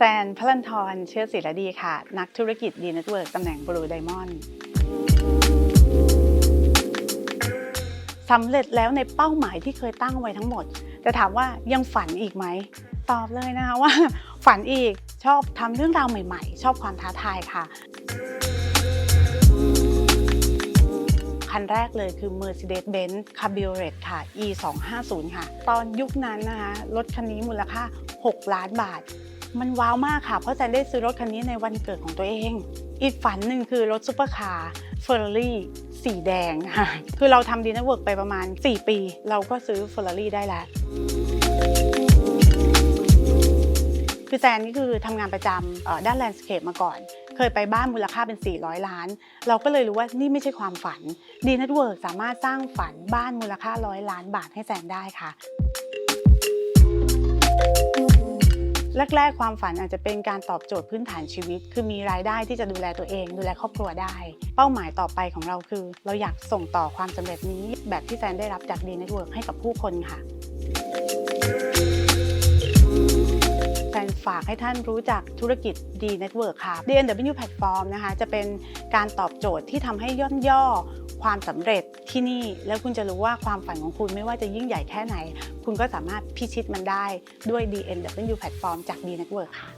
แซนพลันทรเชื้อศิรดีค่ะ นักธุรกิจดีเน็ตเวิร์กตำแหน่งบลูไดมอนด์สำเร็จแล้วในเป้าหมายที่เคยตั้งไว้ทั้งหมดแต่ถามว่ายังฝันอีกไหม ตอบเลยนะคะว่า ฝันอีกชอบทำเรื่องราวใหม่ๆ ชอบความท้าทายค่ะคันแรกเลยคือ Mercedes-Benz Cabriolet ค่ะ E 2 5 0 ค่ะ ตอนยุคนั้นนะคะ รถคันนี้มูลค่า 6 ล้านบาท มันว้าวมากค่ะ เพราะแจนได้ซื้อรถคันนี้ในวันเกิดของตัวเอง อีกฝันหนึ่งคือรถซุปเปอร์คาร์เฟอร์รารี่สีแดงค่ะ คือเราทำดีนะเวิร์กไปประมาณ 4 ปี เราก็ซื้อเฟอร์รารี่ได้แล้วคือแซนนี่คือทำงานประจำด้านแลนด์สเคปมาก่อน เคยไปบ้านมูลค่าเป็น 400 ล้าน เราก็เลยรู้ว่านี่ไม่ใช่ความฝัน ดีน็ตเวิร์กสามารถสร้างฝันบ้านมูลค่าร้อยล้านบาทให้แซนได้ค่ะ แรก ๆ ความฝันอาจจะเป็นการตอบโจทย์พื้นฐานชีวิต คือมีรายได้ที่จะดูแลตัวเอง ดูแลครอบครัวได้ เป้าหมายต่อไปของเราคือ เราอยากส่งต่อความสำเร็จนี้แบบที่แซนได้รับจากดีเน็ตเวิร์กให้กับผู้คนค่ะ ฝากให้ท่านรู้จักธุรกิจ D Network ค่ะ DNW Platform นะคะจะเป็นการตอบโจทย์ที่ทำให้ย่นย่อความสำเร็จที่นี่ แล้วคุณจะรู้ว่าความฝันของคุณไม่ว่าจะยิ่งใหญ่แค่ไหน คุณก็สามารถพิชิตมันได้ด้วย DNW Platform จาก D Network ค่ะ